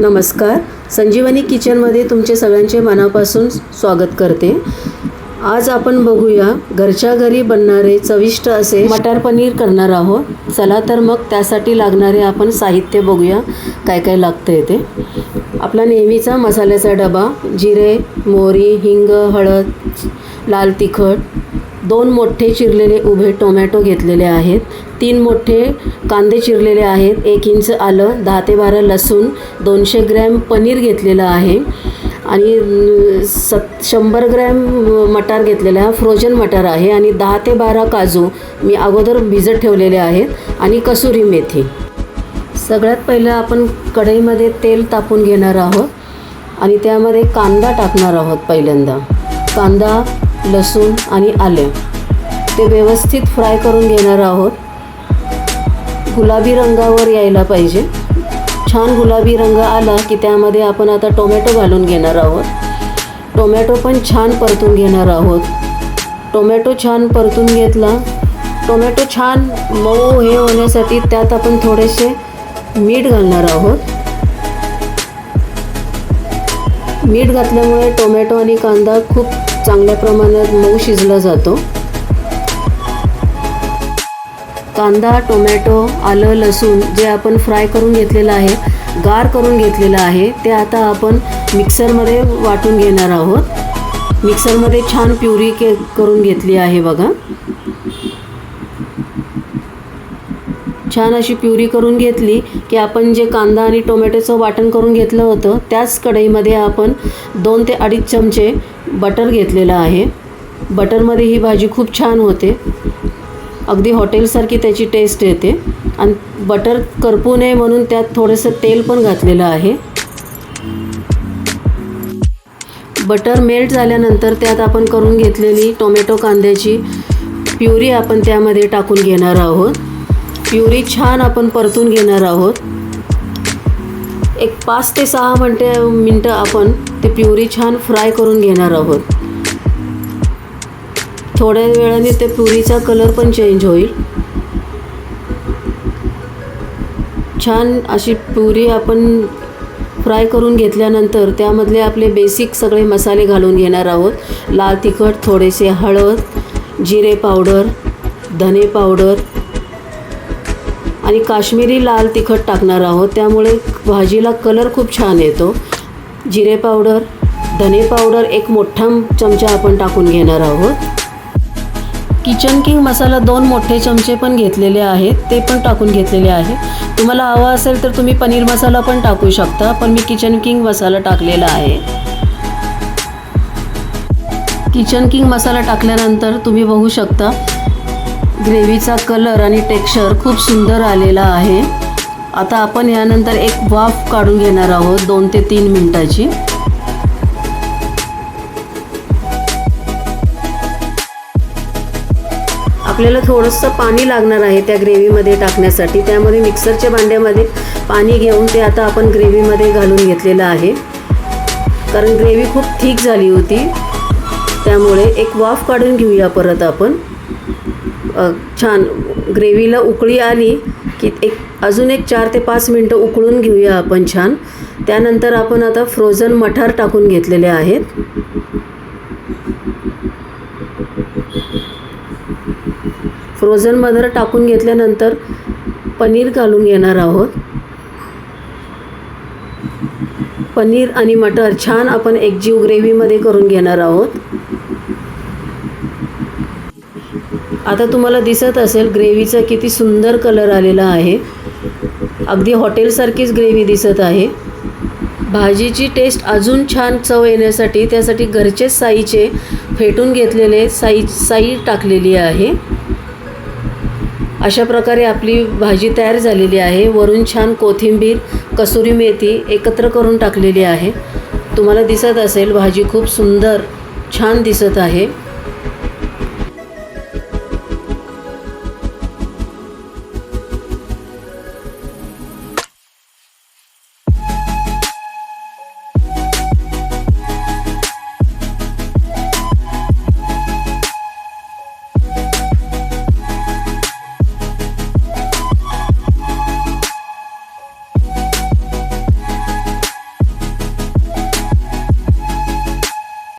नमस्कार. संजीवनी किचनमध्ये तुमचे सगळ्यांचे मनापासून स्वागत करते. आज आपण बघूया घरच्या घरी बनणारे चविष्ट असे मटार पनीर करणार आहोत. चला तर मग त्यासाठी लागणारे आपण साहित्य बघूया काय काय लागतं ते आपला नेहमीचा मसाल्याचा डबा जिरे मोहरी हिंग हळद लाल तिखट दोन मोठे चिरलेले उभे टोमॅटो घेतलेले आहेत. तीन मोठे कांदे चिरलेले आहेत. एक इंच आलं दहा ते बारा लसूण दोनशे ग्रॅम पनीर घेतलेलं आहे. आणि सत शंभर ग्रॅम मटार घेतलेला हा फ्रोजन मटार आहे. आणि दहा ते बारा काजू मी अगोदर भिजत ठेवलेले आहेत. आणि कसुरी मेथी. सगळ्यात पहिलं आपण कढईमध्ये तेल तापून घेणार आहोत. आणि त्यामध्ये कांदा टाकणार आहोत पहिल्यांदा. कांदा लसूण आणि आले. ते व्यवस्थित फ्राय करून घेणार आहोत. गुलाबी रंगावर यायला पाहिजे. छान गुलाबी रंग आला की त्यामध्ये आपण आता टोमॅटो घालून घेणार आहोत. टोमॅटो पण छान परतून घेणार आहोत. टोमॅटो छान परतून घेतला. टोमॅटो छान मऊ हे होण्यासाठी त्यात आपण थोडेसे मीठ घालणार आहोत. मीठ घातल्यामुळे टोमॅटो आणि कांदा खूप चांगल्या प्रमाणात मऊ शिजला जातो. कांदा टोमॅटो आलं लसूण जे आपण फ्राय करून घेतलेलं आहे गार करून घेतलेलं आहे ते आता आपण मिक्सरमध्ये वाटून घेणार आहोत. मिक्सरमध्ये छान प्युरी के करून घेतली आहे बघा. छान अशी प्युरी करून घेतली की आपण जे कांदा आणि टोमॅटोचं वाटण करून घेतलं होतं त्याच कढईमध्ये आपण दोन ते अडीच चमचे बटर घेतलेलं आहे. बटरमध्ये ही भाजी खूप छान होते. अगदी हॉटेलसारखी त्याची टेस्ट येते. आणि बटर करपू नये म्हणून त्यात थोडंसं तेल पण घातलेलं आहे. बटर मेल्ट झाल्यानंतर त्यात आपण करून घेतलेली टोमॅटो कांद्याची प्युरी आपण त्यामध्ये टाकून घेणार आहोत. प्युरी छान आपण परतून घेणार आहोत. एक पाच ते सहा मिनटे मिनटं आपण ते प्युरी छान फ्राय करून घेणार आहोत. थोड्या वेळाने ते प्युरीचा कलर पण चेंज होईल. छान अशी प्युरी आपण फ्राय करून घेतल्यानंतर त्यामधले आपले बेसिक सगळे मसाले घालून घेणार आहोत. लाल तिखट थोडेसे हळद जिरे पावडर धने पावडर आणि काश्मीरी लाल तिखट टाकणार आहोत. त्यामुळे भाजीला कलर खूप छान येतो. जिरे पावडर धने पावडर एक मोठा चमचा आपण टाकून घेणार आहोत. किचन किंग मसाला दोन मोठे चमचे पण घेतलेले आहेत. ते पण टाकून घेतलेले आहे. तुम्हाला हवा असेल तर तुम्ही पनीर मसाला पण टाकू शकता पण मी किचन किंग मसाला टाकलेला आहे. किचन किंग मसाला टाकल्यानंतर तुम्ही बघू शकता ग्रेव्हीचा कलर आणि टेक्स्चर खूप सुंदर आलेला आहे. आता आपण यानंतर एक वाफ काढून घेणार आहोत दोन ते तीन मिनटाची. आपल्याला थोडंसं पाणी लागणार आहे त्या ग्रेव्हीमध्ये टाकण्यासाठी. त्यामध्ये मिक्सरच्या भांड्यामध्ये पाणी घेऊन ते आता आपण ग्रेव्हीमध्ये घालून घेतलेलं आहे. कारण ग्रेव्ही खूप थिक झाली होती. त्यामुळे एक वाफ काढून घेऊया परत आपण. छान ग्रेव्हीला उकळी आली की एक अजून एक चार ते पाच मिनटं उकळून घेऊया आपण छान. त्यानंतर आपण आता फ्रोझन मठार टाकून घेतलेले आहेत. फ्रोझन मधार टाकून घेतल्यानंतर पनीर घालून घेणार आहोत. पनीर आणि मटर छान आपण एकजीव ग्रेव्हीमध्ये करून घेणार आहोत. आता तुम्हाला दिसत असेल ग्रेव्हीचा किती सुंदर कलर आलेला आहे. अगदी हॉटेलसारखीच ग्रेव्ही दिसत आहे. भाजीची टेस्ट अजून छान चव येण्यासाठी त्यासाठी घरचेच साईचे फेटून घेतलेले साई साई टाकलेली आहे. अशा प्रकारे आपली भाजी तयार झालेली आहे. वरून छान कोथिंबीर कसुरी मेथी एकत्र करून टाकलेली आहे. तुम्हाला दिसत असेल भाजी खूप सुंदर छान दिसत आहे.